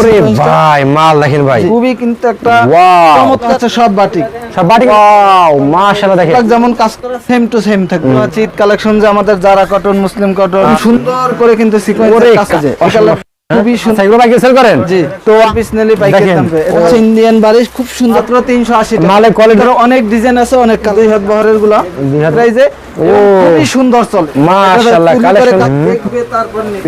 ওরে ভাই মাল দেখেন ভাই। খুবই কিন্তু একটা চমৎকার আছে সব বাটিক। সব বাটিক? ওয়াও মাশাআল্লাহ দেখেন। যেমন কাজ করা সেম টু সেম থাকবে চিট কালেকশন যে আমাদের যারা কটন মুসলিম কটন সুন্দর করে কিন্তু সিকোয়েন্স কাজ আছে। খুবই সুন্দর আচ্ছা, এগুলো ভাই সেল করেন? জি। তো পিস পাইকারি দাম এটা হচ্ছে ইন্ডিয়ান বারিশ খুব সুন্দর। মাত্র 380 টাকা। অনেক ডিজাইন আছে অনেক কাজ হাত বহরেরগুলা। দুই খুবই সুন্দর চলে। মাশাআল্লাহ।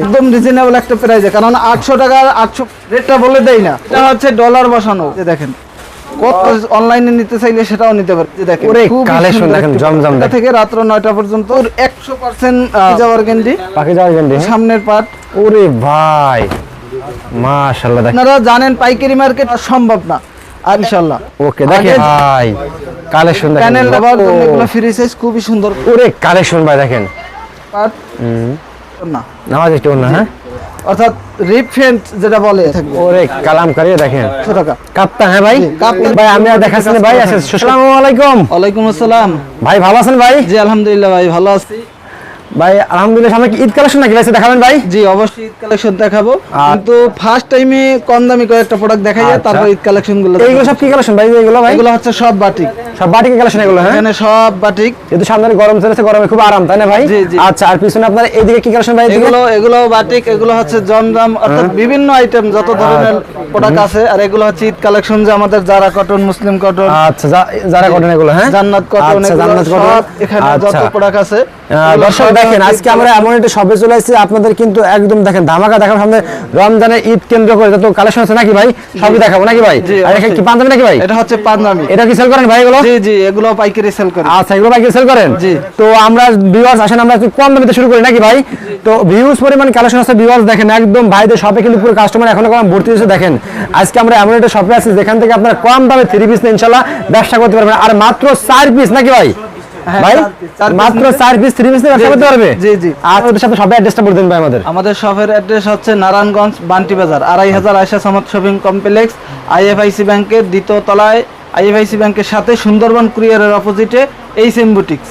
একদম রিজনেবল একটা কারণ 800 টাকা 800 রেটটা বলে দেয় না। এটা হচ্ছে ডলার বসানো। দেখেন। কত অনলাইনে নিতে চাইলে সেটাও নিতে পারে। এই দেখেন ওরে, সুন্দর দেখেন, জমজম দেখেন। থেকে রাত্র 9টা পর্যন্ত 100% যাওয়ার গ্যারান্টি পাখি যাওয়ার গেন্ডি সামনের পার্ট ওরে ভাই মাশাআল্লাহ দেখেন আপনারা জানেন পাইকারি মার্কেট সম্ভব না আর ইনশাল্লাহ ওকে দেখেন ভাই কালেকশন দেখেন প্যানেল জন্য এগুলো ফ্রি সাইজ খুবই সুন্দর। ওরে কালেকশন ভাই দেখেন। হুম। না। নামাজ একটু না হ্যাঁ? অর্থাৎ রিফেন্ট যেটা বলে। ওরে কালাম করিয়ে দেখেন। টাকা কাপ্তা হ্যাঁ ভাই। ভাই আমি আর দেখাচ্ছি ভাই আচ্ছা আসসালামু আলাইকুম। ওয়ালাইকুম আসসালাম। ভাই ভালো আছেন ভাই? জি আলহামদুলিল্লাহ ভাই ভালো আছি। ভাই আলহামদুলিল্লাহ সামনে কি ঈদ কালেকশন নাকি ভাই? দেখাবেন ভাই। জি অবশ্যই ঈদ কালেকশন দেখাবো। কিন্তু ফার্স্ট টাইমে কম দামি কয়েকটা প্রোডাক্ট দেখা যায় আচ্ছা। তারপর ঈদ কালেকশনগুলো এইগুলো সব কি কালেকশন ভাই? এগুলো ভাই? এগুলো হচ্ছে সব বাটিক সব বাটিকে কালেকশন এগুলো হ্যাঁ? এখানে সব বাটিক যেহেতু সামনে গরম চলেছে গরমে খুব আরাম তাই না ভাই? জি, জি। আচ্ছা আর পিছনে আপনার এইদিকে কি কালেকশন ভাই? এগুলো এগুলো বাটিক এগুলো হচ্ছে জমজম অর্থাৎ বিভিন্ন আইটেম যত ধরনের প্রোডাক্ট আছে আর এগুলো হচ্ছে ঈদ কালেকশন যে আমাদের যারা কটন মুসলিম কটন আচ্ছা যারা কটন এগুলো হ্যাঁ? জান্নাত কটন আচ্ছা, এগুলো জান্নাত কটন এখানে যত আচ্ছা। প্রোডাক্ট আছে দর্শক দেখেন আজকে আমরা এমন একটা শপে চলে এসেছি আপনাদের কিন্তু একদম দেখেন ধামাকা দেখাবো সামনে রমজানের ঈদ কেন্দ্র করে। যত কালেকশন আছে নাকি ভাই? সবই দেখাবো নাকি ভাই? আর এখানে কি পাঞ্জাবি নাকি ভাই? এটা হচ্ছে পাঞ্জাবি। এটা কি সেল করেন ভাই এগুলো? জি জি এগুলো পাইকারি সেল করে। আচ্ছা এগুলো ভাই সেল করেন? জি। তো আমরা ভিউয়ার্স আসেন আমরা একটু কম দামিতে শুরু করি নাকি ভাই? তো ভিউজ পরিমাণ কালেকশন আছে ভিউয়ার্স দেখেন একদম ভাইদের শপে কিন্তু পুরো কাস্টমার এখনও কম ভর্তি হয়েছে দেখেন। আজকে আমরা এমন একটা শপে আছি যেখান থেকে আপনার কম দামে থ্রি পিস ইনশাল্লাহ ব্যবসা করতে পারবেন। আর মাত্র চার পিস নাকি ভাই? ভাই চার piece মাত্র থ্রি পিস ব্যবসা করতে পারবে? জি, জি। আর ওদের সাথে সবাই অ্যাড্রেসটা বলে দিন ভাই আমাদের। আমাদের শপের অ্যাড্রেস হচ্ছে নারায়ণগঞ্জ বান্টি বাজার আড়াই হাজার Aysha Samad shopping complex IFIC ব্যাংকের দ্বিতীয় তলায় আইএফআইসি ব্যাংকের সাথে সুন্দরবন কুরিয়ারের অপোজিটে এই সেম বুটিক্স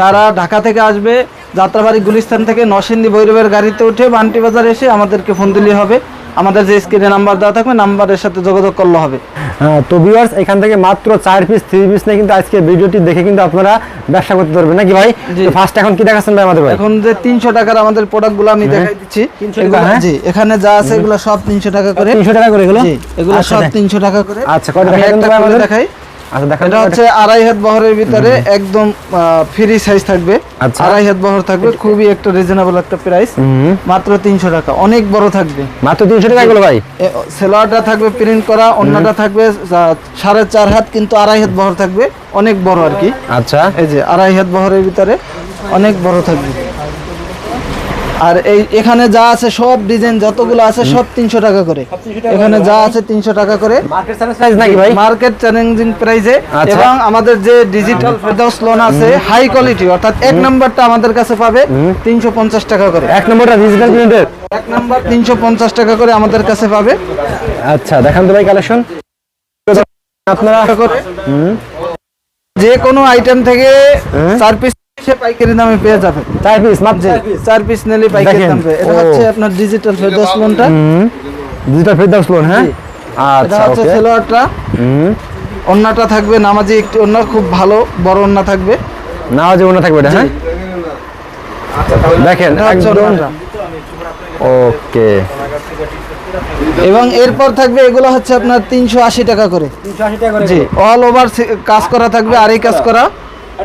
যারা ঢাকা থেকে আসবে যাত্রাবাড়ি গুলিস্তান থেকে নরসিংদী ভৈরবের গাড়িতে উঠে বান্টি বাজার এসে আমাদেরকে ফোন দিলে হবে। আমাদের যে স্ক্রিনে নাম্বার দেওয়া থাকবে নাম্বারের সাথে যোগাযোগ করলে হবে। হ্যাঁ, তো ভিউয়ার্স এখান থেকে মাত্র চার পিস থ্রি পিস নিয়ে কিন্তু আজকে ভিডিওটি দেখে কিন্তু আপনারা ব্যবসা করতে পারবেন। নাকি ভাই? তো ফার্স্ট এখন কি দেখাচ্ছেন ভাই আমাদের ভাই? এখন যে তিনশো টাকার আমাদের প্রোডাক্টগুলো আমি দেখাই দিচ্ছি। 300 টাকা, এগুলো- হ্যাঁ? জি এখানে যা আছে এগুলো সব তিনশো টাকা করে। তিনশো টাকা করে এগুলো? এগুলো আচ্ছা, সব তিনশো টাকা করে। আচ্ছা, কয়টা? দেখাই। এটা তো হচ্ছে আড়াই হাত বহরের ভিতরে একদম ফ্রি সাইজ থাকবে। আচ্ছা। আড়াই হাত বহর থাকবে খুবই একটা রিজনেবল একটা প্রাইস। মাত্র তিনশো টাকা অনেক বড় থাকবে। মাত্র তিনশো টাকা এগুলো ভাই? সেলোয়ারটা থাকবে প্রিন্ট করা অন্যটা থাকবে সাড়ে চার হাত কিন্তু আড়াই হাত বহর থাকবে অনেক বড় আর কি। আচ্ছা। এই যে আড়াই হাত বহরের ভিতরে অনেক বড় থাকবে। আর এই এখানে যা আছে সব ডিজাইন যতগুলো আছে সব তিনশো টাকা করে। এখানে যা আছে তিনশো টাকা করে। মার্কেট চ্যালেঞ্জিং প্রাইসে আচ্ছা। এবং আমাদের যে ডিজিটাল ফেরদাউস লোন আছে হাই কোয়ালিটি অর্থাৎ এক নম্বরটা আমাদের কাছে পাবে তিনশো পঞ্চাশ টাকা করে। এক নম্বরটা ডিজিটাল প্রিন্টের এক নম্বর তিনশো পঞ্চাশ টাকা করে আমাদের কাছে পাবে। আচ্ছা দেখান তো ভাই কালেকশন আপনারা যে কোনো আইটেম থেকে। চার পিস পাইকারি দামে পেয়ে যাবে। চার পিস মাত্র? চার পিস নিলে পাইকারি দাম পেয়ে এটা হচ্ছে আপনার ডিজিটাল লোনটা ডিজিটাল লোন হ্যাঁ? আচ্ছা হচ্ছে সেলোয়ারটা থাকবে নামাজি একটি অন্য খুব ভালো বড় অন্য থাকবে। যে অন্য থাকবে এটা হ্যাঁ? দেখেন একদম ওকে। এবং এরপর থাকবে এগুলো হচ্ছে আপনার তিনশো আশি টাকা করে। জি অল ওভার কাজ করা থাকবে আর এই কাজ করা।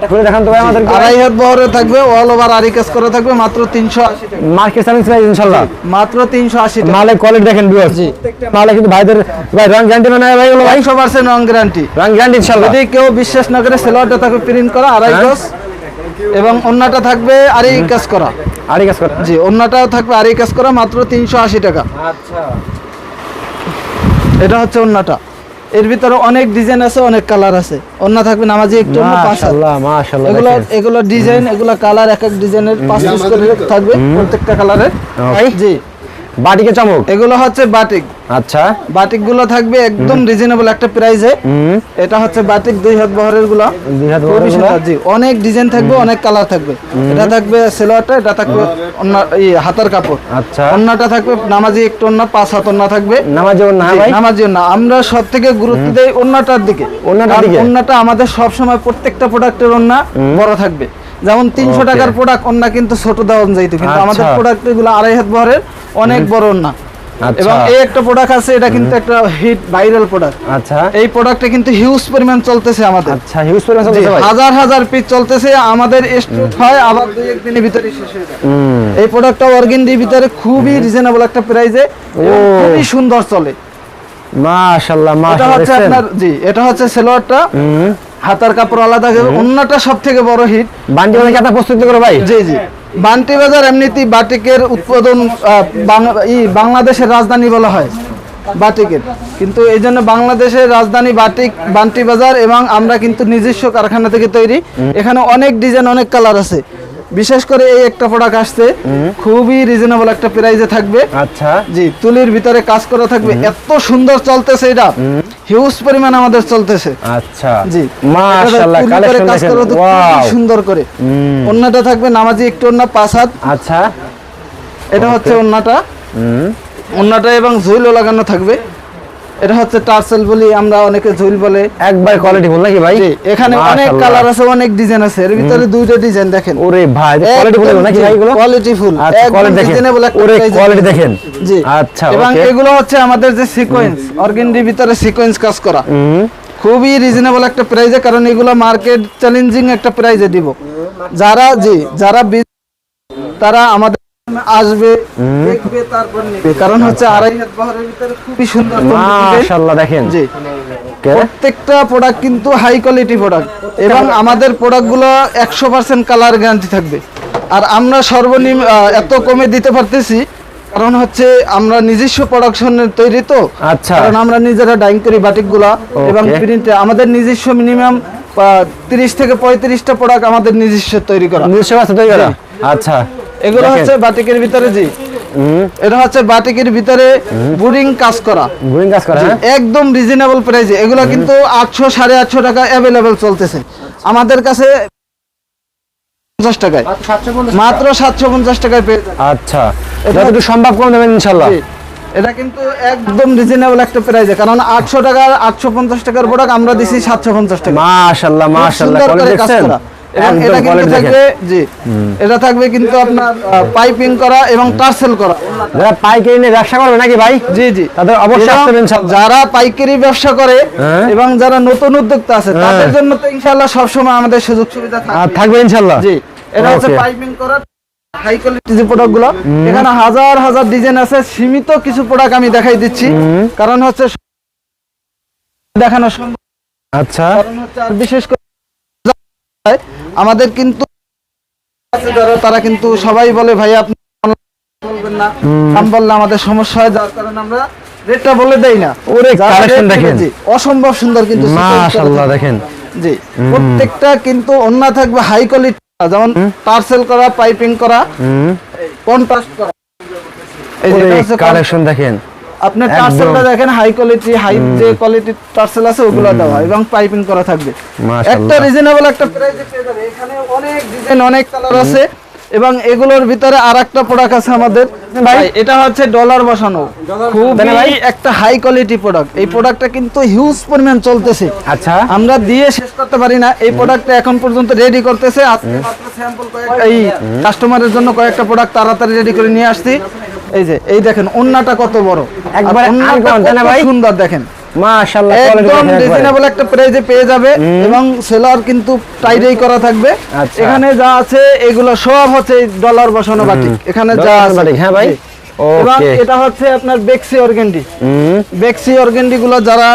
খুলে দেখান তো ভাই আমাদের আড়াই হাত বহরে থাকবে অল ওভার কাজ করা থাকবে মাত্র তিনশো আশি টাকা। মার্কেট সার্ভিস প্রাইস ইনশাআল্লাহ মাত্র টাকা। মালের কোয়ালিটি দেখেন ভিউয়ার্স জি। মালে কিন্তু ভাইদের ভাই রং গ্যারান্টি মানে ভাই এগুলো ভাই? একশো পার্সেন্ট গ্যারান্টি রং গ্যারান্টি ইনশাআল্লাহ যদি কেউ বিশ্বাস না করে সেলোয়ারটা থাকবে প্রিন্ট করা আড়াই হ্যাঁ। গজ এবং অন্যটা থাকবে কাজ করা। আরে কাজ কর। জি অন্যটাও থাকবে কাজ করা মাত্র তিনশো আশি টাকা। এটা হচ্ছে অন্যটা। এর ভিতরে অনেক ডিজাইন আছে অনেক কালার আছে। অন্য থাকবে নামাজি একটু। মাশাআল্লাহ মাশাআল্লাহ এগুলো এগুলো ডিজাইন এগুলো কালার এক এক ডিজাইনের পাঁচ পিস করে থাকবে প্রত্যেকটা কালারের ভাই? জি। বাটিকে চমক এগুলো হচ্ছে বাটিক। আচ্ছা। বাটিকগুলো থাকবে একদম রিজনেবল একটা প্রাইসে এটা হচ্ছে বাটিক দুই হাত বহরেরগুলো দুই হাত বহরেরগুলো। জি। অনেক ডিজাইন থাকবে অনেক কালার থাকবে। এটা থাকবে সেলোয়ারটা এটা থাকবে হাতার কাপড়। আচ্ছা। অন্যটা থাকবে নামাজি একটু অন্য পাঁচ হাত অন্য থাকবে। নামাজ না জি, ভাই। নামাজি না আমরা সব থেকে গুরুত্ব দেই অন্যটার দিকে। দিকে? অন্যটা আমাদের সব সময় প্রত্যেকটা প্রোডাক্টের অন্য বড় থাকবে। যেমন তিনশো টাকার প্রোডাক্ট অন্য কিন্তু ছোট দেওয়া যাইতো কিন্তু আমাদের আচ্ছা। প্রোডাক্টগুলো আড়াই হাত বহরের। অনেক বড় না। আচ্ছা। এবং এই একটা প্রোডাক্ট আছে এটা কিন্তু একটা হিট ভাইরাল প্রোডাক্ট আচ্ছা। এই প্রোডাক্টে কিন্তু হিউজ পরিমাণ চলতেছে আমাদের। আচ্ছা হিউজ পরিমাণ চলতেছে ভাই। হাজার হাজার পিস চলতেছে আমাদের স্টক হয় আবার দুই একদিনের ভিতরে শেষ হয়ে যায়। এই প্রোডাক্টটা অর্গেন্ডির ভিতরে খুবই রিজনেবল একটা প্রাইসে খুবই সুন্দর চলে। মাশাআল্লাহ মাশাআল্লাহ এটা হচ্ছে আপনার জি এটা হচ্ছে সেলোয়ারটা হাতার কাপড় আলাদা অন্যটা সব থেকে বড় হিট বান্টি বাজার কাঁথা প্রস্তুত করে ভাই। জি জি। বান্টি বাজার এমনিতেই বাটিকের উৎপাদন বাংলাদেশের রাজধানী বলা হয় বাটিকের। কিন্তু এই জন্য বাংলাদেশের রাজধানী বাটিক বান্টি বাজার এবং আমরা কিন্তু নিজস্ব কারখানা থেকে তৈরি। এখানে অনেক ডিজাইন অনেক কালার আছে। বিশেষ করে এই একটা প্রোডাক্ট আসছে খুবই রিজনেবল একটা প্রাইসে থাকবে। আচ্ছা। জি তুলির ভিতরে কাজ করা থাকবে এত সুন্দর চলতেছে এটা। হিউজ পরিমাণ আমাদের চলতেছে। আচ্ছা। জি। মাশাআল্লাহ কালেকশন কাজ করা তো সুন্দর করে। অন্যটা থাকবে নামাজি একটু অন্য পাঁচ হাত। আচ্ছা। এটা হচ্ছে হুম। অন্যটা এবং ঝুলও লাগানো থাকবে। এটা হচ্ছে টার্সেল বলি আমরা অনেকে ঝুল বলে। একবার কোয়ালিটি বল নাকি ভাই? এখানে অনেক কালার আছে অনেক ডিজাইন আছে। এর ভিতরে দুইটা ডিজাইন দেখেন। ওরে ভাই কোয়ালিটি বলে নাকি ভাই এগুলো কোয়ালিটি ফুল কোয়ালিটি দেখেন। ওরে কোয়ালিটি দেখেন। জি আচ্ছা এবং এগুলো হচ্ছে আমাদের যে সিকোয়েন্স অর্গেন্ডির ভিতরে সিকোয়েন্স কাজ করা। খুবই রিজনেবল একটা প্রাইজে কারণ এগুলো মার্কেট চ্যালেঞ্জিং একটা প্রাইজে দিব। যারা জি যারা তারা আমাদের আসবে দেখবে তারপর কারণ হচ্ছে আড়াই হাত বহরের ভিতরে খুবই সুন্দর সুন্দর মাশাআল্লাহ দেখেন। জি। প্রত্যেকটা প্রোডাক্ট কিন্তু হাই কোয়ালিটি প্রোডাক্ট এবং আমাদের প্রোডাক্টগুলো একশো পার্সেন্ট কালার গ্যারান্টি থাকবে। আর আমরা সর্বনিম্ন এত কমে দিতে পারতেছি কারণ হচ্ছে আমরা নিজস্ব প্রোডাকশনের তৈরি তো। আচ্ছা। কারণ আমরা নিজেরা ডাইং করি বাটিকগুলা এবং. প্রিন্টে আমাদের নিজস্ব মিনিমাম তিরিশ থেকে পঁয়ত্রিশটা প্রোডাক্ট আমাদের নিজস্ব তৈরি করা। নিজস্ব কাছে তৈরি করা? আচ্ছা। এগুলো হচ্ছে বাটিকের ভিতরে জি। এটা হচ্ছে বাটিকের ভিতরে বুরিং কাজ করা। গুইং কাজ করে হ্যাঁ? একদম রিজনেবল প্রাইসে এগুলো কিন্তু আটশো সাড়ে আটশো টাকা অ্যাভেলেবেল চলতেছে। আমাদের কাছে পঞ্চাশ টাকায়। মাত্র সাতশো পঞ্চাশ টাকায় পেয়ে যাবেন। আচ্ছা। যতটুকু সম্ভব কম দেবেন ইনশাআল্লাহ। এটা কিন্তু একদম রিজনেবল একটা প্রাইসে কারণ আটশো টাকার আটশো পঞ্চাশ টাকার প্রোডাক্ট আমরা দিছি সাতশো পঞ্চাশ টাকা মাশাআল্লাহ মাশাআল্লাহ। কোয়ালিটি দেখছেন। এবং এটা কিন্তু থাকবে জি। এটা থাকবে কিন্তু আপনার পাইপিং করা এবং টার্সেল করা। যারা পাইকারি নিয়ে ব্যবসা করবে নাকি ভাই? জি জি। তাদের অবশ্যই। যারা পাইকারি ব্যবসা করে হ্যাঁ। এবং যারা নতুন উদ্যোক্তা আছে তাদের জন্য তো ইনশাআল্লাহ সবসময় আমাদের সুযোগ সুবিধা থাকবে। থাকবে ইনশাআল্লাহ? জি। এটা হচ্ছে পাইপিং করা হাই কোয়ালিটি যে এখানে হাজার হাজার ডিজাইন আছে সীমিত কিছু প্রোডাক্ট আমি দেখাই দিচ্ছি। কারণ হচ্ছে দেখানো সম্ভব। আচ্ছা। কারণ হচ্ছে আর বিশেষ করে আমাদের কিন্তু তারা কিন্তু সবাই বলে ভাই আপনি বলবেন না। দাম বললে আমাদের সমস্যা হয় যার কারণে আমরা রেটটা বলে দেই না। ওরে কালেকশন দেখেন। অসম্ভব সুন্দর কিন্তু মাশাআল্লাহ দেখেন। জি প্রত্যেকটা কিন্তু অন্য থাকবে হাই কোয়ালিটি যেমন পার্সেল করা পাইপিং করা কন্ট্রাস্ট করা। এই যে হচ্ছে con- কালেকশন দেখেন। আপনি একদম। টার্সেলটা দেখেন হাই কোয়ালিটি হাই যে কোয়ালিটির টার্সেল আছে ওগুলো দেওয়া এবং পাইপিং করা থাকবে। একটা রিজনেবল একটা প্রাইসে পেয়ে যাবে। এখানে অনেক ডিজাইন অনেক কালার আছে এবং এগুলোর ভিতরে আরেকটা প্রোডাক্ট আছে আমাদের। ভাই এটা হচ্ছে ডলার বসানো। খুবই একটা হাই কোয়ালিটি প্রোডাক্ট এই প্রোডাক্টটা কিন্তু হিউজ পরিমাণ চলতেছে। আচ্ছা। আমরা দিয়ে শেষ করতে পারি না। এই প্রোডাক্টটা এখন পর্যন্ত রেডি করতেছে। আজকে মাত্র স্যাম্পল এই কাস্টমারের জন্য কয়েকটা প্রোডাক্ট তাড়াতাড়ি রেডি করে নিয়ে আসছি। এই যে এই দেখেন ওন্নাটা কত বড়। একবারে? সুন্দর দেখেন। মাশাআল্লাহ একদম রিজনেবল একটা প্রাইসে পেয়ে যাবে এবং সেলার কিন্তু টাইডেই করা থাকবে। আচ্ছা। এখানে যা আছে এগুলো সব হচ্ছে ডলার বসানো বাটিক এখানে যা আছে। হ্যাঁ ভাই? এবং এটা হচ্ছে আপনার বেক্সি অর্গেন্ডি বেক্সি অর্গেন্ডি গুলো যারা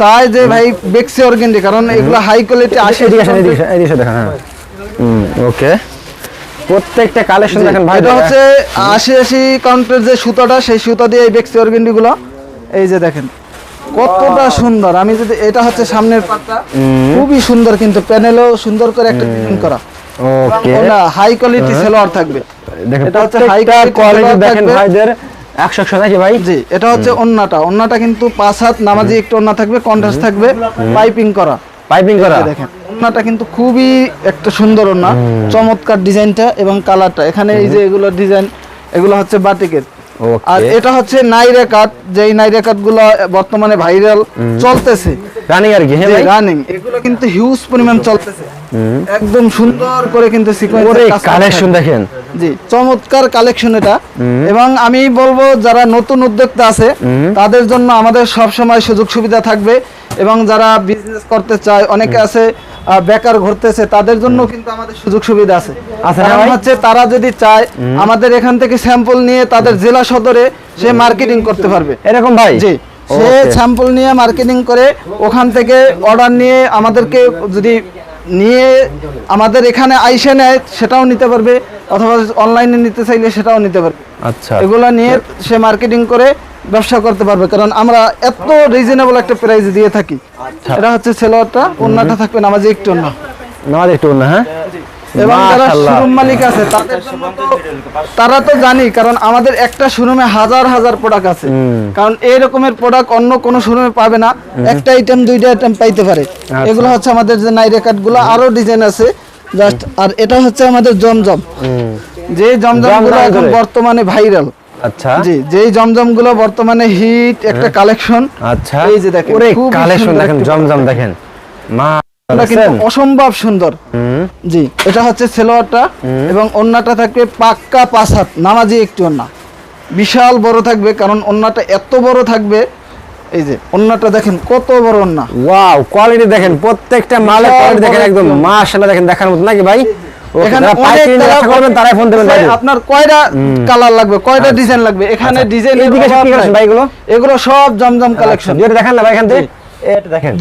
চায় যে ভাই বেক্সি অর্গেন্ডি কারণ এগুলো হাই কোয়ালিটি আসে ওকে প্রত্যেকটা কালেকশন দেখেন ভাই এটা হচ্ছে আশি আশি কাউন্টের যে সুতাটা সেই সুতা দিয়ে এই বেক্সি অর্গেন্ডি গুলো এই যে দেখেন কতটা সুন্দর। আমি যদি এটা হচ্ছে সামনের পাটটা খুবই সুন্দর কিন্তু প্যানেলও সুন্দর করে একটা ডিজাইন করা। ওকে না হাই কোয়ালিটি সেলোয়ার থাকবে। দেখেন এটা হচ্ছে প্রত্যেকটা কোয়ালিটি দেখেন ভাইদের। একশো একশো নাকি ভাই? জি এটা হচ্ছে ওন্নাটা। ওন্নাটা কিন্তু পাঁচ হাত নামাজি একটু ওন্না থাকবে কন্ট্রাস্ট থাকবে পাইপিং করা। পাইপিং করা। দেখেন। ওন্নাটা কিন্তু খুবই একটা সুন্দর ওন্না চমৎকার ডিজাইনটা এবং কালারটা। এখানে এই যে এগুলো ডিজাইন এগুলো হচ্ছে বাটিকের। আর এটা হচ্ছে নাইরে কাট যেই নাইরে কাটগুলো বর্তমানে ভাইরাল চলতেছে। রানিং আর কি হ্যাঁ রানিং এগুলো কিন্তু হিউজ পরিমাণ চলতেছে। একদম সুন্দর করে কিন্তু সিকোয়েন্স কালেকশন দেখেন। জি চমৎকার কালেকশন এটা। এবং আমি বলব যারা নতুন উদ্যোক্তা আছে তাদের জন্য আমাদের সব সময় সুযোগ সুবিধা থাকবে। এবং যারা বিজনেস করতে চায় অনেকে আছে বেকার ঘুরতেছে তাদের জন্য কিন্তু আমাদের সুযোগ সুবিধা আছে। কারণ হচ্ছে তারা যদি চায় আমাদের এখান থেকে স্যাম্পল নিয়ে তাদের জেলা সদরে সে মার্কেটিং করতে পারবে। এরকম ভাই? জি। সে স্যাম্পল নিয়ে মার্কেটিং করে ওখান থেকে অর্ডার নিয়ে আমাদেরকে যদি নিয়ে আমাদের এখানে আইসে নেয় সেটাও নিতে পারবে। অথবা অনলাইনে নিতে চাইলে সেটাও নিতে পারবে। আচ্ছা। এগুলো নিয়ে সে মার্কেটিং করে ব্যবসা করতে পারবে কারণ আমরা এত রিজনেবল একটা প্রাইস দিয়ে থাকি। এটা হচ্ছে সেলোয়ারটা অন্যটা থাকবে নামাজি একটু অন্য নামাজ একটু না হ্যাঁ? এবং যারা শোরুম মালিক আছে তাদের জন্য তো তারা তো জানি কারণ আমাদের একটা শোরুমে হাজার হাজার প্রোডাক্ট আছে। কারণ এই রকমের প্রোডাক্ট অন্য কোনো শোরুমে পাবে না একটা আইটেম দুইটা আইটেম পাইতে পারে। আচ্ছা। এগুলো হচ্ছে আমাদের যে নাইরে কাটগুলো আরও ডিজাইন আছে জাস্ট আর এটা হচ্ছে আমাদের জমজম। হুম। যে জমজমগুলো এখন বর্তমানে ভাইরাল আচ্ছা। জি যেই জমজমগুলো বর্তমানে হিট একটা কালেকশন আচ্ছা। এই যে দেখেন, কালেকশন দেখেন জমজম দেখেন। মা অসম্ভব সুন্দর। জি এটা হচ্ছে সেলোয়ারটা এবং থাকবে পাক্কা পাঁচ হাত নামাজি একটি অন্যা বিশাল বড় থাকবে কারণ অন্যটা এত বড় থাকবে এই যে অন্যটা দেখেন কত বড় অন্যা ওয়াও কোয়ালিটি দেখেন প্রত্যেকটা মালের কোয়ালিটি দেখেন একদম একদম। মাশাআল্লাহ দেখেন দেখার মতো নাকি ভাই? আপনার কয়টা কালার লাগবে? কয়টা ডিজাইন লাগবে? এখানে আচ্ছা। ডিজাইন ভাই এগুলো? এগুলো সব জমজম কালেকশন দেখেন না ভাই এখান থেকে।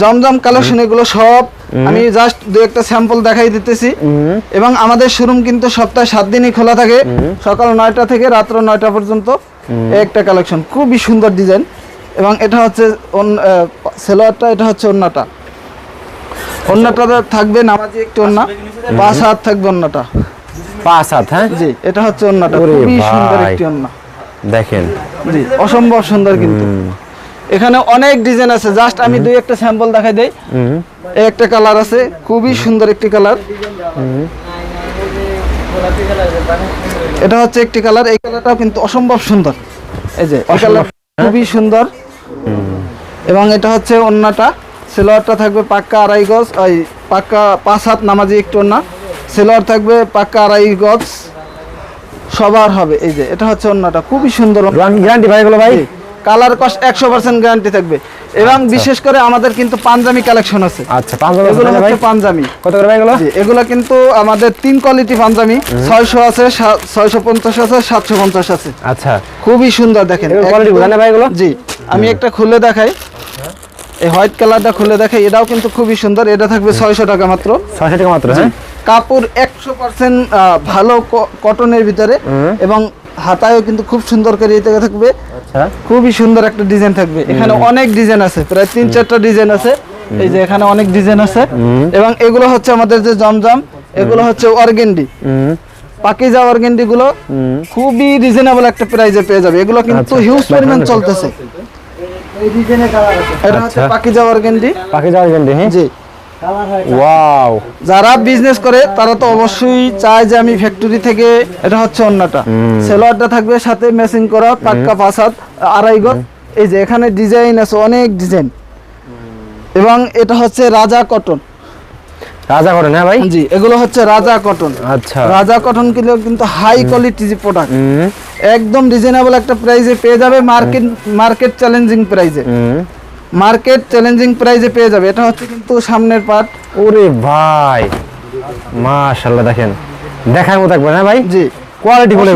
জমজম কালেকশন এগুলো সব আমি জাস্ট দু একটা স্যাম্পল দেখাই দিতেছি। এবং আমাদের শোরুম কিন্তু সপ্তাহে সাত দিনই খোলা থাকে। সকাল নয়টা থেকে রাত্র নয়টা পর্যন্ত একটা কালেকশন খুবই সুন্দর ডিজাইন এবং এটা হচ্ছে সেলোয়ারটা এটা হচ্ছে অন্যটা। অন্যটা থাকবে নামাজি একটু অন্য। পাঁচ হাত থাকবে অন্যটা। পাঁচ হাত হ্যাঁ? জি এটা হচ্ছে অন্যটা। খুবই সুন্দর একটি অন্য। দেখেন। জি অসম্ভব সুন্দর কিন্তু। এখানে অনেক ডিজাইন আছে। জাস্ট আমি দুই একটা স্যাম্পল দেখাই দেই। এই একটা কালার আছে। খুবই সুন্দর একটি কালার। এটা হচ্ছে একটি কালার। এই কালারটাও কিন্তু অসম্ভব সুন্দর। এই যে খুবই সুন্দর। এবং এটা হচ্ছে অন্যটা। সেলোয়ারটা থাকবে পাক্কা আড়াই গজ ওই পাক্কা পাঁচ হাত নামাজি একটু অন্য সেলোয়ার থাকবে পাক্কা আড়াই গজ সবার হবে এই যে এটা হচ্ছে অন্যটা খুবই সুন্দর। গ্যারান্টি ভাই এগুলো ভাই? কালার কস্ট একশো পার্সেন্ট গ্যারান্টি থাকবে। এবং বিশেষ করে আমাদের কিন্তু পাঞ্জাবি কালেকশন আছে। আচ্ছা এগুলো হচ্ছে পাঞ্জাবি কত করে এগুলো? এগুলো কিন্তু আমাদের তিন কোয়ালিটি পাঞ্জাবি ছয়শো আছে ছয়শো পঞ্চাশ আছে সাতশো পঞ্চাশ আছে। আচ্ছা। খুবই সুন্দর দেখেন। না ভাই এগুলো? জি আমি একটা খুলে দেখাই। এই হোয়াইট কালারটা খুলে দেখাই এটাও কিন্তু খুবই সুন্দর এটা থাকবে ছয়শো টাকা মাত্র। ছয়শো টাকা মাত্র হ্যাঁ? কাপড় একশো পার্সেন্ট ভালো কটনের ভিতরে এবং হাতায়ও কিন্তু খুব সুন্দর করে এটা থাকবে। আচ্ছা। খুবই সুন্দর একটা ডিজাইন থাকবে। এখানে অনেক ডিজাইন আছে প্রায় তিন চারটা ডিজাইন আছে। এই যে এখানে অনেক ডিজাইন আছে। এবং এগুলো হচ্ছে আমাদের যে জমজম এগুলো হচ্ছে অর্গেন্ডি। পাকিজা অর্গেন্ডি গুলো খুবই রিজনেবল একটা প্রাইজে পেয়ে যাবে। এগুলো কিন্তু আচ্ছা। হিউজ পরিমাণ চলতেছে। এটা হচ্ছে। পাকিজা অর্গেন্ডি পাখি যাওয়ার হ্যাঁ জি ওয়াও। যারা বিজনেস করে তারা তো অবশ্যই চায় যে আমি ফ্যাক্টরি থেকে এটা হচ্ছে অন্যটা। সেলোয়ারটা থাকবে সাথে ম্যাচিং করা পাক্কা পাসাদ আড়াই গজ। এই যে এখানে ডিজাইন আছে অনেক ডিজাইন এবং এটা হচ্ছে রাজা কটন রাজা কটন হ্যাঁ ভাই? জি এগুলো হচ্ছে রাজা কটন। আচ্ছা। রাজা কটন কিলো কিন্তু হাই কোয়ালিটি প্রোডাক্ট একদম রিজনেবল একটা প্রাইসে পেয়ে যাবে মার্কেট মার্কেট চ্যালেঞ্জিং প্রাইসে মার্কেট চ্যালেঞ্জিং প্রাইসে পেয়ে যাবে। এটা হচ্ছে কিন্তু সামনের পার্ট ওরে ভাই মাশাআল্লাহ দেখেন। দেখার মতো একবার হ্যাঁ ভাই? জি। কোয়ালিটি বলে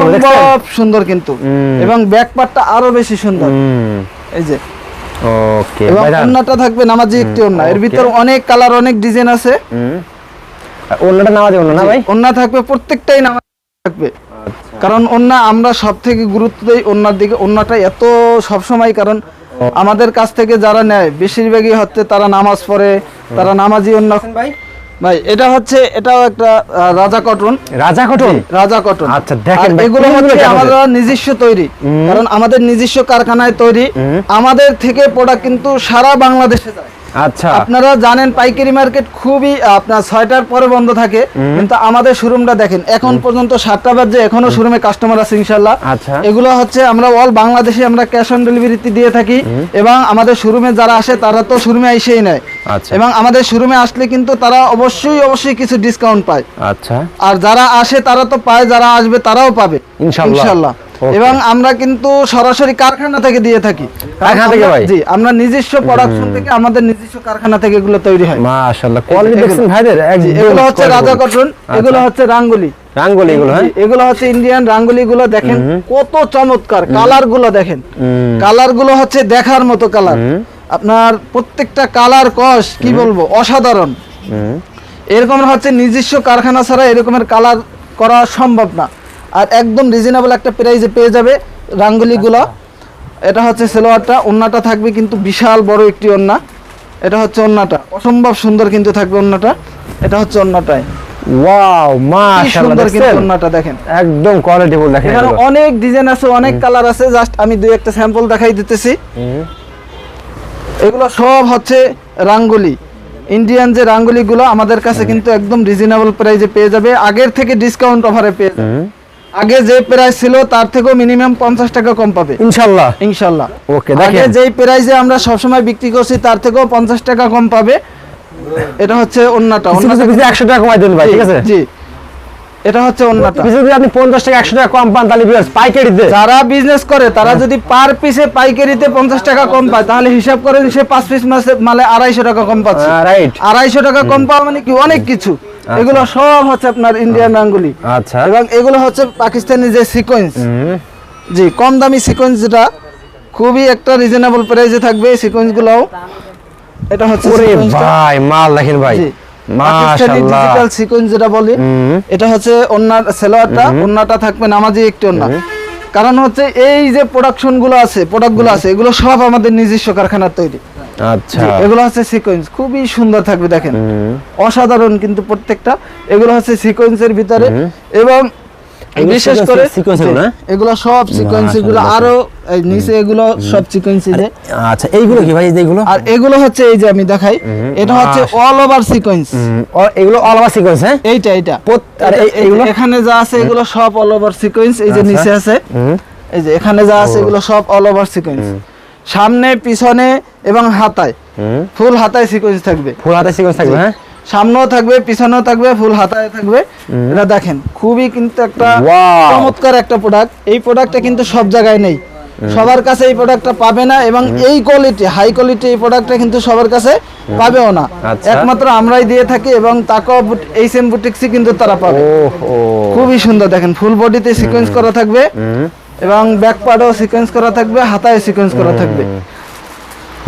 সুন্দর কিন্তু। এবং ব্যাক পার্টটা আরও বেশি সুন্দর। এই যে ওকে এবং ভাই অন্যটা থাকবে নামাজি একটি অন্য। এর. ভিতর অনেক কালার অনেক ডিজাইন আছে। অন্যটা নামাজ অন্য না ভাই? অন্য থাকবে প্রত্যেকটাই নামাজি থাকবে। কারণ অন্য আমরা সব থেকে গুরুত্ব দেই অন্যার দিকে অন্যটা এত সবসময় কারণ আমাদের কাছ থেকে যারা নেয় বেশিরভাগই হচ্ছে তারা নামাজ পড়ে তারা নামাজি অন্য ভাই ভাই এটা হচ্ছে এটাও একটা রাজা কটন রাজা কটন রাজা কটন আচ্ছা, দেখেন এগুলো হচ্ছে আমাদের নিজস্ব তৈরি। কারণ আমাদের নিজস্ব কারখানায় তৈরি। আমাদের থেকে প্রোডাক্ট কিন্তু সারা বাংলাদেশে যায়। আচ্ছা। আপনারা জানেন পাইকারি মার্কেট খুবই আপনার ছয়টার পরে বন্ধ থাকে। কিন্তু আমাদের শোরুমটা দেখেন এখন পর্যন্ত সাতটা বাজে এখনও শোরুমে কাস্টমার আছে ইনশাল্লাহ আচ্ছা। এগুলো হচ্ছে আমরা অল বাংলাদেশে আমরা ক্যাশ অন ডেলিভারিতে দিয়ে থাকি। এবং আমাদের শোরুমে যারা আসে তারা তো শোরুমে এসেই নেয়। আচ্ছা। এবং আমাদের শোরুমে আসলে কিন্তু তারা অবশ্যই অবশ্যই কিছু ডিসকাউন্ট পায়। আচ্ছা। আর যারা আসে তারা তো পায় যারা আসবে তারাও পাবে। ইনশাআল্লাহ। এবং আমরা কিন্তু সরাসরি কারখানা থেকে দিয়ে থাকি। কারখানা থেকে আমরা- ভাই? জি আমরা নিজস্ব প্রোডাকশন থেকে আমাদের নিজস্ব কারখানা থেকে এগুলো তৈরি হয়। মাশাআল্লাহ কোয়ালিটি দেখছেন ভাইদের এগুলো হচ্ছে রাজা কটন এগুলো আচ্ছা। হচ্ছে রাঙ্গুলি। রাঙ্গলি এগুলো হ্যাঁ? এগুলো হচ্ছে ইন্ডিয়ান রাঙ্গুলি গুলো দেখেন কত চমৎকার। কালারগুলো দেখেন। কালারগুলো হচ্ছে দেখার মতো কালার। আপনার প্রত্যেকটা কালার কস কি বলব অসাধারণ। এরকম হচ্ছে নিজস্ব কারখানা ছাড়া এরকমের কালার করা সম্ভব না। আর একদম রিজনেবল একটা প্রাইসে পেয়ে যাবে রাঙ্গুলিগুলো। এটা হচ্ছে সেলোয়ারটা ওন্নাটা থাকবে কিন্তু বিশাল বড় একটি ওন্না এটা হচ্ছে ওন্নাটা অসম্ভব সুন্দর কিন্তু থাকবে ওন্নাটা এটা হচ্ছে ওন্নাটাই ওয়াও মাশাআল্লাহ সুন্দর কিন্তু ওন্নাটা দেখেন। একদম কোয়ালিটি ফুল দেখেন এখানে অনেক ডিজাইন আছে অনেক কালার আছে জাস্ট আমি দুই একটা স্যাম্পল দেখাই দিতেছি। এগুলো সব হচ্ছে রাঙ্গুলি। ইন্ডিয়ান যে রাঙ্গুলিগুলো আমাদের কাছে কিন্তু একদম রিজনেবল প্রাইসে পেয়ে যাবে। আগের থেকে ডিসকাউন্ট অফারে পেয়ে যাবে। আগে যে প্রাইস ছিল তার থেকেও মিনিমাম পঞ্চাশ টাকা কম পাবে। ইনশাআল্লাহ ইনশাল্লাহ। ওকে আগে যেই প্রাইসে আমরা সবসময় বিক্রি করছি তার থেকেও পঞ্চাশ টাকা কম পাবে। এটা হচ্ছে অন্যটা 100 টাকা কমাই দেন ভাই ঠিক আছে? জি। এটা হচ্ছে অন্যটা। যদি আপনি 50 টাকা 100 টাকা কম পান তাহলে ভিউয়ার্স পাইকারিতে। যারা বিজনেস করে তারা যদি পার পিসে পাইকারিতে পঞ্চাশ টাকা কম পায় তাহলে হিসাব করেন সে পাঁচ পিস মাসে মালে আড়াইশো টাকা কম পাচ্ছে। রাইট আড়াইশো টাকা কম পাওয়া মানে কি? অনেক কিছু। এগুলো সব হচ্ছে আপনার ইন্ডিয়ান রাঙ্গুলি আচ্ছা। এবং এগুলো হচ্ছে পাকিস্তানি যে সিকোয়েন্স জি কম দামি সিকোয়েন্স যেটা খুবই একটা রিজনেবল প্রাইসে থাকবে সিকোয়েন্স গুলোও। এটা হচ্ছে ওরে ভাই মাল দেখেন ভাই। ডিজিটাল সিকোয়েন্স যেটা বলি এটা হচ্ছে ওন্নার সেলোয়ারটা ওন্নাটা থাকবে নামাজি একটি ওন্না কারণ হচ্ছে এই যে প্রোডাকশনগুলো আছে প্রোডাক্টগুলো আছে এগুলো সব আমাদের নিজস্ব কারখানার তৈরি। আচ্ছা। এগুলো হচ্ছে সিকোয়েন্স খুবই সুন্দর থাকবে দেখেন। অসাধারণ কিন্তু প্রত্যেকটা। এগুলো হচ্ছে সিকোয়েন্সের ভিতরে। এবং বিশেষ করে এগুলো, হ্যাঁ? সব সিকোয়েন্স এগুলো আরও এই নিচে এগুলো সব সিকোয়েন্স আচ্ছা এইগুলো কি ভাই এই যে এগুলো? আর এগুলো হচ্ছে এই যে আমি দেখাই। এটা হচ্ছে অল ওভার সিকোয়েন্স এগুলো অল ওভার সিকোয়েন্স হ্যাঁ? এইটা এইটা। আর এগুলো? এখানে যা আছে এগুলো সব অল ওভার সিকোয়েন্স এই যে আচ্ছা। নিচে আছে। এই যে এখানে যা আছে এগুলো সব অল ওভার সিকোয়েন্স সামনে পিছনে এবং হাতায়। ফুল হাতায় সিকোয়েন্স থাকবে। ফুল হাতায় সিকোয়েন্স থাকবে হ্যাঁ? সামনেও থাকবে পিছনেও থাকবে ফুল হাতায় থাকবে। এটা দেখেন খুবই কিন্তু একটা চমৎকার একটা প্রোডাক্ট এই প্রোডাক্টটা কিন্তু সব জায়গায় নেই। সবার কাছে এই প্রোডাক্টটা পাবে না এবং এই কোয়ালিটি হাই কোয়ালিটি এই প্রোডাক্টটা কিন্তু সবার কাছে পাবেও না। আচ্ছা। একমাত্র আমরাই দিয়ে থাকি এবং তাকেও এই সেম বুটিক্সই কিন্তু তারা পাবে। ওহো। খুবই সুন্দর দেখেন ফুল বডিতে সিকোয়েন্স করা থাকবে। এবং ব্যাক পার্টও সিকোয়েন্স করা থাকবে হাতায় সিকোয়েন্স করা থাকবে।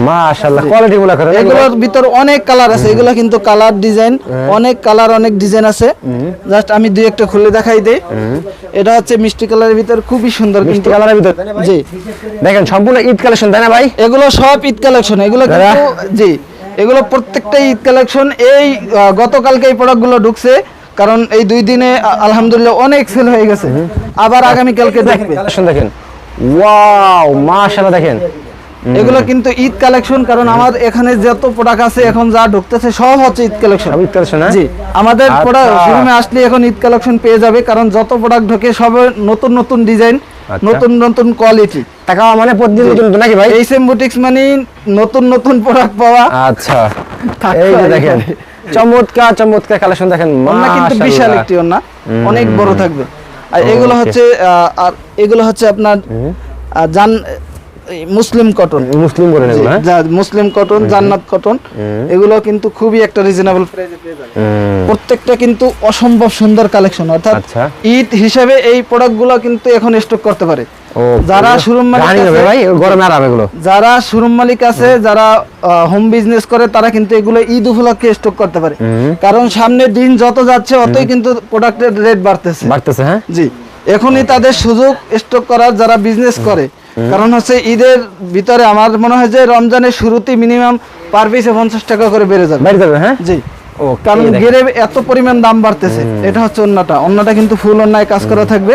মাশাআল্লাহ কোয়ালিটি গুলো করে এগুলোর ভিতর অনেক কালার আছে এগুলো কিন্তু কালার ডিজাইন অনেক কালার অনেক ডিজাইন আছে। জাস্ট আমি দুই একটা খুলে দেখাই দেই। এটা হচ্ছে মিষ্টি কালারের ভিতর খুবই সুন্দর মিষ্টি কালারের ভিতর? জি। দেখেন সম্পূর্ণ ঈদ কালেকশন তাই না ভাই? এগুলো সব ঈদ কালেকশন এগুলো? কিন্তু জি এগুলো প্রত্যেকটা ঈদ কালেকশন এই গতকালকে এই প্রোডাক্টগুলো ঢুকছে। কারণ এই দুই দিনে আলহামদুলিল্লাহ অনেক সেল হয়ে গেছে। আবার আগামী কালকে দেখবে। দেখেন। ওয়াও মাশাআল্লাহ দেখেন। এগুলো কিন্তু ঈদ কালেকশন কারণ আমার এখানে যত প্রোডাক্ট আছে এখন যা ঢুকতেছে সব হচ্ছে ঈদ কালেকশন ঈদ কালেকশন হ্যাঁ? জি আমাদের আচ্ছা। প্রোডাক্ট শোরুমে আসলে এখন ঈদ কালেকশন পেয়ে যাবে কারণ যত প্রোডাক্ট ঢোকে সব নতুন নতুন ডিজাইন আচ্ছা। নতুন নতুন কোয়ালিটি টাকা মানে প্রতিদিন নতুন নতুন নাকি ভাই? এই সেম বুটিক্স মানে নতুন নতুন প্রোডাক্ট পাওয়া। আচ্ছা। এই দেখেন। চমৎকার চমৎকার কালেকশন দেখেন ওন্না কিন্তু বিশাল একটি ওন্না অনেক বড় থাকবে। আর এগুলো হচ্ছে আর এগুলো হচ্ছে আপনার জান মুসলিম কটন। মুসলিম বলেন এগুলো হ্যাঁ? যা মুসলিম কটন জান্নাত কটন এগুলো কিন্তু খুবই একটা রিজনেবল প্রাইসে পেয়ে যাবে প্রত্যেকটা কিন্তু অসম্ভব সুন্দর কালেকশন অর্থাৎ আচ্ছা। ঈদ হিসেবে এই প্রোডাক্টগুলো কিন্তু এখন স্টক করতে পারে। যারা শোরুম মালিক হবে ভাই গরমে আরাম এগুলো। যারা শোরুম মালিক আছে যারা হোম বিজনেস করে তারা কিন্তু এগুলো ঈদ উপলক্ষে স্টক করতে পারে। কারণ সামনের দিন যত যাচ্ছে অতই কিন্তু প্রোডাক্টের রেট বাড়তেছে। বাড়তেছে হ্যাঁ? জি। এখনই তাদের সুযোগ স্টক করার যারা বিজনেস করে কারণ হচ্ছে ঈদের ভিতরে আমার মনে হয় যে রমজানের শুরুতে মিনিমাম পার পিসে পঞ্চাশ টাকা করে বেড়ে যাবে। বাইরে যাবে হ্যাঁ? জি। ও, কারণ। গেরে এত পরিমাণ দাম বাড়তেছে। এটা হচ্ছে অন্যটা। অন্যটা কিন্তু ফুল অন্যায় কাজ করা থাকবে।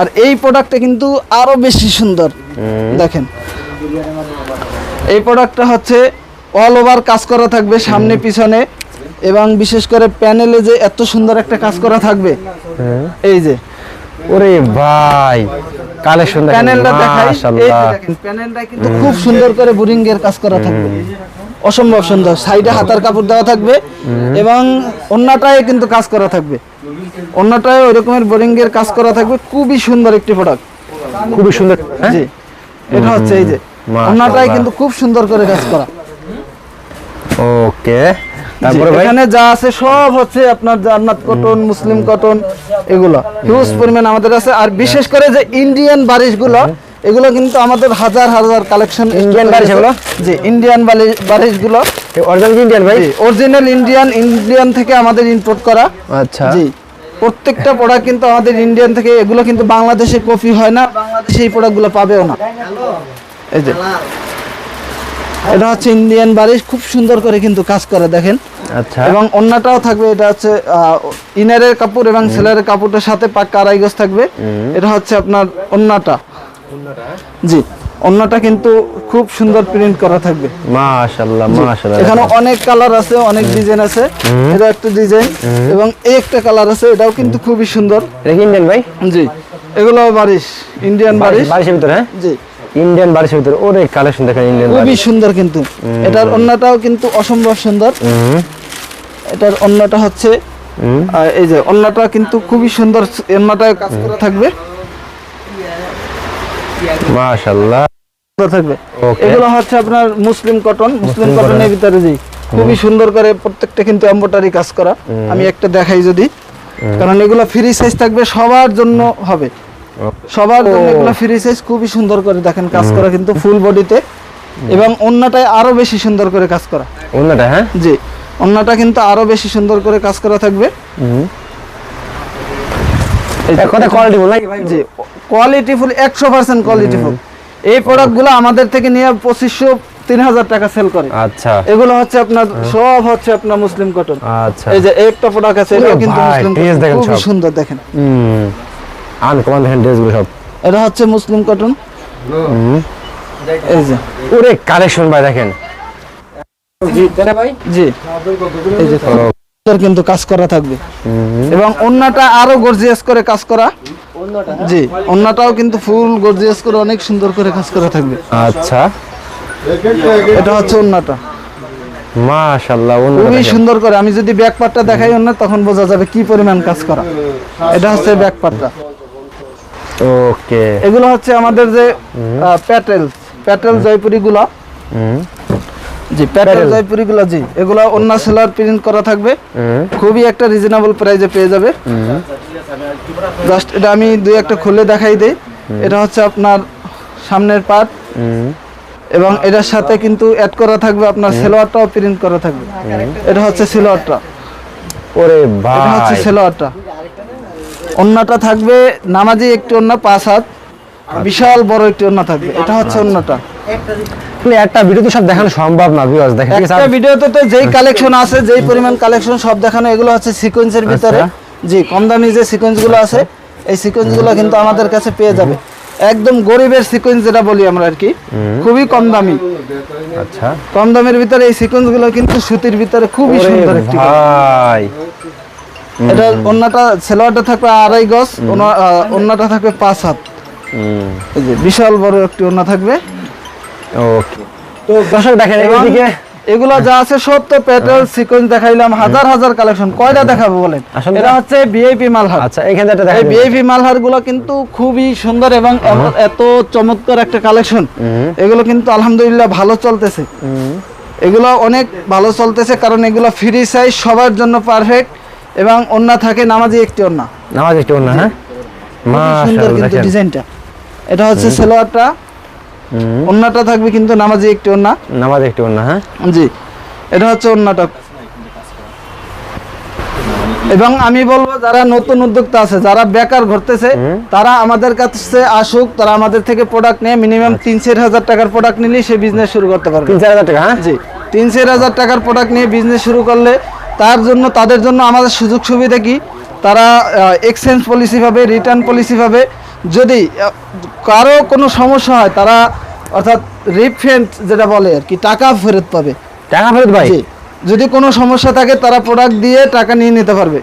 আর এই প্রোডাক্টটা কিন্তু আরও বেশি সুন্দর। দেখেন। এই প্রোডাক্টটা হচ্ছে অল ওভার কাজ করা থাকবে সামনে পিছনে এবং বিশেষ করে প্যানেলে যে এত সুন্দর একটা কাজ করা থাকবে এই যে। ওরে ভাই কালেকশন প্যানেলটা দেখাই প্যানেলটা কিন্তু খুব সুন্দর করে বোরিং এর কাজ করা থাকবে। অসম্ভব সুন্দর। সাইডে হাতার কাপড় দেওয়া থাকবে এবং অন্যটায় কিন্তু কাজ করা থাকবে। অন্যটায় ওই রকমের বোরিং এর কাজ করা থাকবে। খুবই সুন্দর একটি প্রোডাক্ট খুবই সুন্দর হ্যাঁ? জি। এটা হচ্ছে এই যে। অন্যটায় কিন্তু খুব সুন্দর করে কাজ করা। ওকে। তারপরে ভাই? এখানে যা আছে সব হচ্ছে আপনার জান্নাত কটন মুসলিম কটন এগুলো। হিউজ পরিমাণ আমাদের আছে আর বিশেষ করে যে ইন্ডিয়ান বারিশগুলো এগুলো কিন্তু আমাদের হাজার হাজার কালেকশন Indian বারিশ এগুলো? জি ইন্ডিয়ান বারিশগুলো অরিজিনাল ইন্ডিয়ান ভাই? অরিজিনাল ইন্ডিয়ান ইন্ডিয়ান থেকে আমাদের ইম্পোর্ট করা। আচ্ছা। জি প্রত্যেকটা প্রোডাক্ট কিন্তু আমাদের ইন্ডিয়ান থেকে এগুলো কিন্তু বাংলাদেশে কপি হয় না বাংলাদেশে এই প্রোডাক্টগুলো পাবেও না। এই যে এটা হচ্ছে ইন্ডিয়ান বারিশ খুব সুন্দর করে কিন্তু কাজ করে দেখেন। আচ্ছা। এবং অন্যটাও থাকবে এটা হচ্ছে ইনারের কাপড় এবং সেলারের কাপড়ের সাথে পাক্কা আড়াই গজ থাকবে। এটা হচ্ছে আপনার অন্যটা। জি অন্যটা কিন্তু খুব সুন্দর প্রিন্ট করা থাকবে। মাশাআল্লাহ মাশাআল্লাহ। এখানে অনেক কালার আছে অনেক ডিজাইন আছে। এটা একটা ডিজাইন এবং এই একটা কালার আছে এটাও কিন্তু খুবই সুন্দর। এটা ইন্ডিয়ান ভাই? জি এগুলো বারিশ ইন্ডিয়ান বারিশ বারিশের ভিতরে হ্যাঁ? জি। ইন্ডিয়ান বারিশের ভিতরে ওরে কালেকশন দেখেন ইন্ডিয়ান খুবই সুন্দর কিন্তু। এটার অন্যটাও কিন্তু অসম্ভব সুন্দর। এটার অন্যটা হচ্ছে এই যে অন্যটা কিন্তু খুবই সুন্দর অন্যটায় কাজ করা থাকবে। মাশাআল্লাহ। থাকবে। এগুলো হচ্ছে আপনার মুসলিম কটন। মুসলিম কটনের ভিতরে জি খুবই সুন্দর করে প্রত্যেকটা কিন্তু এম্বোটারি কাজ করা। আমি একটা দেখাই যদি। কারণ এগুলো ফ্রি সাইজ থাকবে সবার জন্য হবে। সবার জন্য এগুলো ফ্রি সাইজ খুবই সুন্দর করে দেখেন কাজ করা কিন্তু ফুল বডিতে এবং অন্যটায় আরও বেশি সুন্দর করে কাজ করা। অন্যটা হ্যাঁ? জি। অন্যটা কিন্তু আরও বেশি সুন্দর করে কাজ করা থাকবে। কথা কোয়ালিটি বল নাকি ভাই? জি কোয়ালিটি ফুল একশো পার্সেন্ট কোয়ালিটি ফুল। এই প্রোডাক্টগুলো আমাদের থেকে নিয়ে পঁচিশশো তিন হাজার টাকা সেল করে। আচ্ছা। এগুলো হচ্ছে আপনার সব হচ্ছে আপনার মুসলিম কটন আচ্ছা। এই যে একটা প্রোডাক্ট আছে এটা কিন্তু মুসলিম দেখেন সব। সুন্দর দেখেন। হুম। আনকমন দেখেন ড্রেসগুলো সব। এটা হচ্ছে মুসলিম কটন এই যে। ওরে কালেকশন ভাই দেখেন। ভাই? জি। এই যে। কিন্তু কাজ করা থাকবে। এবং অন্যটা আরও গর্জিয়াস করে কাজ করা। জি অন্যটাও কিন্তু ফুল গর্জিয়াস করে অনেক সুন্দর করে কাজ করা থাকবে। আচ্ছা। এটা হচ্ছে অন্যটা। মাশাআল্লাহ অন্য খুবই সুন্দর করে। আমি যদি ব্যাক পার্টটা দেখাই অন্য তখন বোঝা যাবে কি পরিমাণ কাজ করা। এটা হচ্ছে ব্যাক পার্টটা ওকে। এগুলো হচ্ছে আমাদের যে প্যাটেল প্যাটেল জয়পুরি গুলা জি প্যাটেল Petal। জি এগুলো অন্য সেলার প্রিন্ট করা থাকবে। খুবই একটা রিজনেবল প্রাইসে পেয়ে যাবে। জাস্ট এটা আমি দুই একটা খুলে দেখাই দেই। এটা হচ্ছে আপনার সামনের হুম এবং এটার সাথে কিন্তু অ্যাড করা থাকবে আপনার সেলোয়ারটাও প্রিন্ট করা থাকবে। এটা হচ্ছে সেলোয়ারটা ওরে এটা হচ্ছে সেলোয়ারটা অন্যটা থাকবে নামাজি একটি অন্য পাঁচ হাত। বিশাল বড় একটি অন্য থাকবে। এটা হচ্ছে অন্যটা। আসলে একটা ভিডিও তো সব দেখানো সম্ভব না ভিউয়ার্স দেখেন একটা ভিডিওতে তো যেই কালেকশন আছে যেই পরিমাণ কালেকশন সব দেখানো এগুলো হচ্ছে সিকোয়েন্সের ভিতরে। জি কম দামি যে সিকোয়েন্সগুলো আছে এই সিকোয়েন্সগুলো কিন্তু আমাদের কাছে পেয়ে যাবে। একদম গরিবের সিকোয়েন্স যেটা বলি আমরা আর কি খুবই কম দামি। আচ্ছা। কম দামের ভিতরে এই সিকোয়েন্সগুলো কিন্তু সুতির ভিতরে খুবই সুন্দর একটি ভাই। এটা অন্যটা সেলোয়ারটা থাকবে আড়াই গজ অন্যটা থাকবে পাঁচ হাত। বিশাল বড় একটি অন্য থাকবে। ওকে তো দর্শক দেখেন এদিকে এগুলো যা আছে সিকোয়েন্স দেখাইলাম হাজার হাজার কালেকশন কয়টা দেখাবো বলেন? এটা হচ্ছে ভিআইপি মালহার। আচ্ছা এখানে একটা ভিআইপি মালহারগুলো কিন্তু খুবই সুন্দর এবং এত চমৎকার একটা কালেকশন এগুলো কিন্তু আলহামদুলিল্লাহ ভালো চলতেছে। এগুলো অনেক ভালো চলতেছে কারণ এগুলো ফ্রি সাইজ সবার জন্য পারফেক্ট এবং অন্য থাকে নামাজি একটি অন্য। নামাজ একটু অন্য হ্যাঁ? সুন্দর কিন্তু ডিজাইনটা এটা হচ্ছে সেলোয়ারটা। অন্যটা থাকবে কিন্তু নামাজি একটি অন্য? নামাজ একটু অন্য হ্যাঁ। জি। এটা হচ্ছে অন্যটা। এবং আমি বলব যারা নতুন উদ্যোক্তা আছে যারা বেকার ঘুরতেছে তারা আমাদের কাছে আসুক তারা আমাদের থেকে প্রোডাক্ট নিয়ে মিনিমাম তিন চার হাজার টাকার প্রোডাক্ট নিলেই সে বিজনেস শুরু করতে পারবে। তিন চার হাজার টাকা হ্যাঁ? জি। তিন চার হাজার টাকার প্রোডাক্ট নিয়ে বিজনেস শুরু করলে তার জন্য তাদের জন্য আমাদের সুযোগ সুবিধা কি? তারা এক্সচেঞ্জ পলিসি পাবে রিটার্ন পলিসি পাবে যদি কারও কোনো সমস্যা হয় তারা অর্থাৎ রিফেন্ড যেটা বলে আর কি টাকা ফেরত পাবে। টাকা ফেরত ভাই যদি কোনো সমস্যা থাকে তারা প্রোডাক্ট দিয়ে টাকা নিয়ে নিতে পারবে।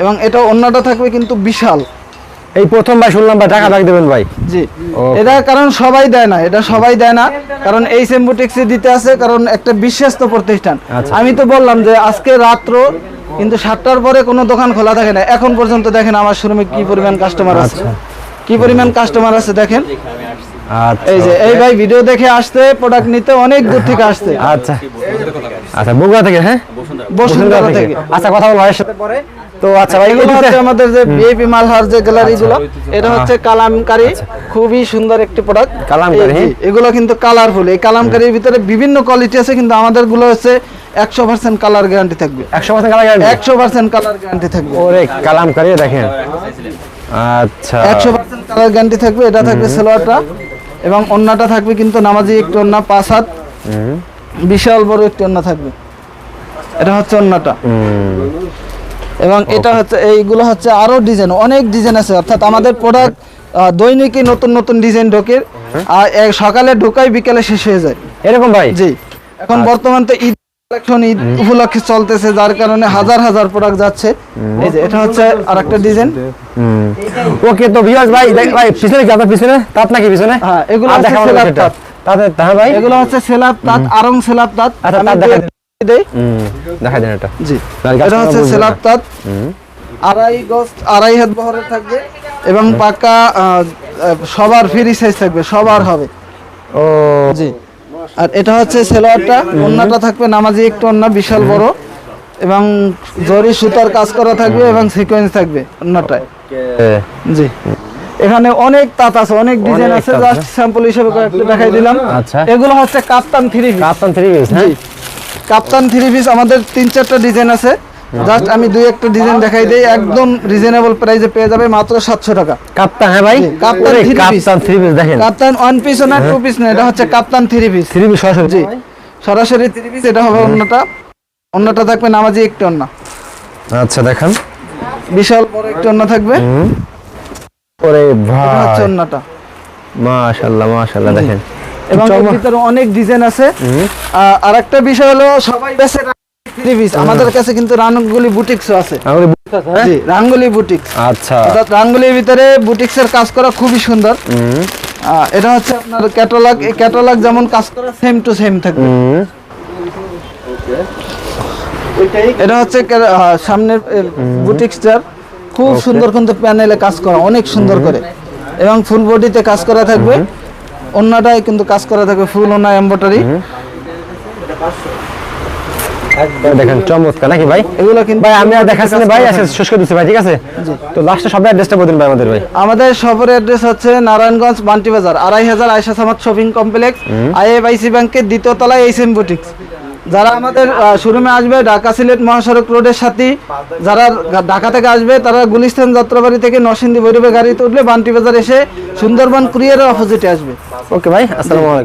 এবং এটা অন্যটা থাকবে কিন্তু বিশাল। এই প্রথম ভাই শুনলাম ভাই টাকা ব্যাগ দেবেন ভাই। জি। এটা কারণ সবাই দেয় না এটা সবাই দেয় না। কারণ এই সেম্বুটেক্সে দিতে আছে কারণ একটা বিশ্বস্ত প্রতিষ্ঠান। আচ্ছা। আমি তো বললাম যে আজকে রাত্র কিন্তু সাতটার পরে কোনো দোকান খোলা থাকে না। এখন পর্যন্ত দেখেন আমার শোরুমে কি পরিমাণ কাস্টমার আছে। আচ্ছা। কি পরিমাণ কাস্টমার আছে দেখেন। এই যে এই ভাই ভিডিও দেখে আসতে প্রোডাক্ট নিতে অনেক দূর থেকে আসতে আচ্ছা। আচ্ছা বগুড়া থেকে হ্যাঁ? বসুন্ধরা থেকে। আচ্ছা কথা বল ভাইয়ের সাথে পরে। তো আচ্ছা ভাই এগুলো হচ্ছে আমাদের যে মালহার যে গ্যালারি এটা হচ্ছে কালামকারী। খুবই সুন্দর একটি প্রোডাক্ট কালামকারী, হ্যাঁ? এগুলো কিন্তু কালারফুল এই কালামকারীর ভিতরে বিভিন্ন কোয়ালিটি আছে কিন্তু আমাদেরগুলো হচ্ছে একশো পার্সেন্ট কালার গ্যারান্টি থাকবে। একশো পার্সেন্ট কালার গ্যারান্টি একশো পার্সেন্ট কালার গ্যারান্টি থাকবে। ওরে কালাম দেখেন। আচ্ছা। একশো পার্সেন্ট কালার গ্যারান্টি থাকবে এটা থাকবে সেলোয়ারটা। এবং অন্যটা থাকবে কিন্তু নামাজি একটু অন্য পাঁচ হাত। বিশাল বড় একটু অন্য থাকবে। এটা হচ্ছে অন্যটা। এবং এটা হচ্ছে এইগুলো হচ্ছে আরও ডিজাইন অনেক ডিজাইন আছে। অর্থাৎ আমাদের প্রোডাক্ট দৈনিকই নতুন নতুন ডিজাইন ঢোকে। আর সকালে ঢোকাই বিকালে শেষ হয়ে যায়। এরকম ভাই? জি। এখন বর্তমান তো ঈদ কালেকশন ঈদ উপলক্ষে চলতেছে যার কারণে হাজার হাজার প্রোডাক্ট যাচ্ছে। এই যে এটা হচ্ছে আরেকটা ডিজাইন ওকে তো ভিউয়ার্স ভাই দেখ ভাই পিছনে কি আপনার পিছনে? তাত নাকি পিছনে? হ্যাঁ, এগুলো হচ্ছে। তাঁত। তাতে হ্যাঁ ভাই? এগুলো হচ্ছে সেলাপ তাঁত আরং সেলাপ তাঁত। আচ্ছা, তাঁত দেখা দেখাই দেন এটা। জি এটা হচ্ছে সেলাপ না। আড়াই গজ আড়াই হাত বহরের থাকবে এবং পাকা সবার ফ্রি সাইজ থাকবে সবার হবে। ও। জি। আর এটা হচ্ছে সেলোয়ারটা। ওন্নাটা থাকবে নামাজি একটু অন্য বিশাল বড়। এবং জরি সুতার কাজ করা থাকবে এবং সিকোয়েন্স থাকবে অন্যটায় জি। এখানে অনেক তাঁত আছে অনেক ডিজাইন আছে। জাস্ট স্যাম্পল হিসেবে কয়েকটা দেখাই দিলাম। আচ্ছা। এগুলো হচ্ছে Kaptan three Kaptan three piece হ্যাঁ? কাপ্তান থ্রি পিস আমাদের তিন চারটা ডিজাইন আছে। জাস্ট আমি দুই একটা ডিজাইন দেখাই দিই একদম রিজনেবল প্রাইসে পেয়ে যাবে মাত্র সাতশো টাকা। কাপ্তান হ্যাঁ ভাই? কাপ্তান। কাপ্তান থ্রি পিস দেখেন। কাপ্তান ওয়ান পিস না টু পিস না এটা হচ্ছে Kaptan three piece three piece সরাসরি। জি। সরাসরি থ্রি পিস এটা হবে অন্যটা। অন্যটা থাকবে নামাজি একটু অন্য আচ্ছা দেখেন। বিশাল বড় একটু অন্য থাকবে। ওরে এটা হচ্ছে ভাই। অন্যটা। মাশাআল্লাহ মাশাআল্লাহ দেখেন। এবং এর ভিতরে অনেক ডিজাইন আছে। আর একটা বিষয় হলো সবাই বেছে থ্রি পিস আমাদের কাছে কিন্তু রাঙ্গুলি বুটিক্সও আছে। হ্যাঁ? জি রাঙ্গুলি বুটিক্স আচ্ছা। অর্থাৎ রাঙ্গুলির ভিতরে বুটিক্সের কাজ করা খুবই সুন্দর। এটা হচ্ছে আপনার ক্যাটালগ এই ক্যাটালগ যেমন কাজ করা সেম টু সেম থাকবে। এটা হচ্ছে সামনের বুটিক্সটার খুব সুন্দর কিন্তু প্যানেলে কাজ করা অনেক সুন্দর করে। এবং ফুল বডিতে কাজ করা থাকবে। অন্যটায় কিন্তু কাজ করা থাকবে ফুল ওনা এম্বটারি দেখেন চমৎকার। নাকি ভাই? এগুলো কিন্তু ভাই আমি আর দেখাচ্ছি না। ভাই করা শেষ করে দিচ্ছি ভাই ঠিক আছে? তো লাস্টে সবাই অ্যাড্রেসটা বলুন ভাই আমাদের ভাই। আমাদের অ্যাড্রেস হচ্ছে নারায়ণগঞ্জ বান্টি বাজার আড়াই হাজার Aysha Samad shopping complex IFIC ব্যাংকের দ্বিতীয় তলায় এইচ এম বুটিক্স। যারা আমাদের শোরুমে আসবে ঢাকা সিলেট মহাসড়ক রোডের সাথে যারা ঢাকা থেকে আসবে তারা গুলিস্তান যাত্রাবাড়ি থেকে নরসিংদী ভৈরবে গাড়িতে উঠলে বান্টি বাজার এসে সুন্দরবন কুরিয়ারের অপোজিটে আসবে। ওকে ভাই আসসালামু আলাইকুম।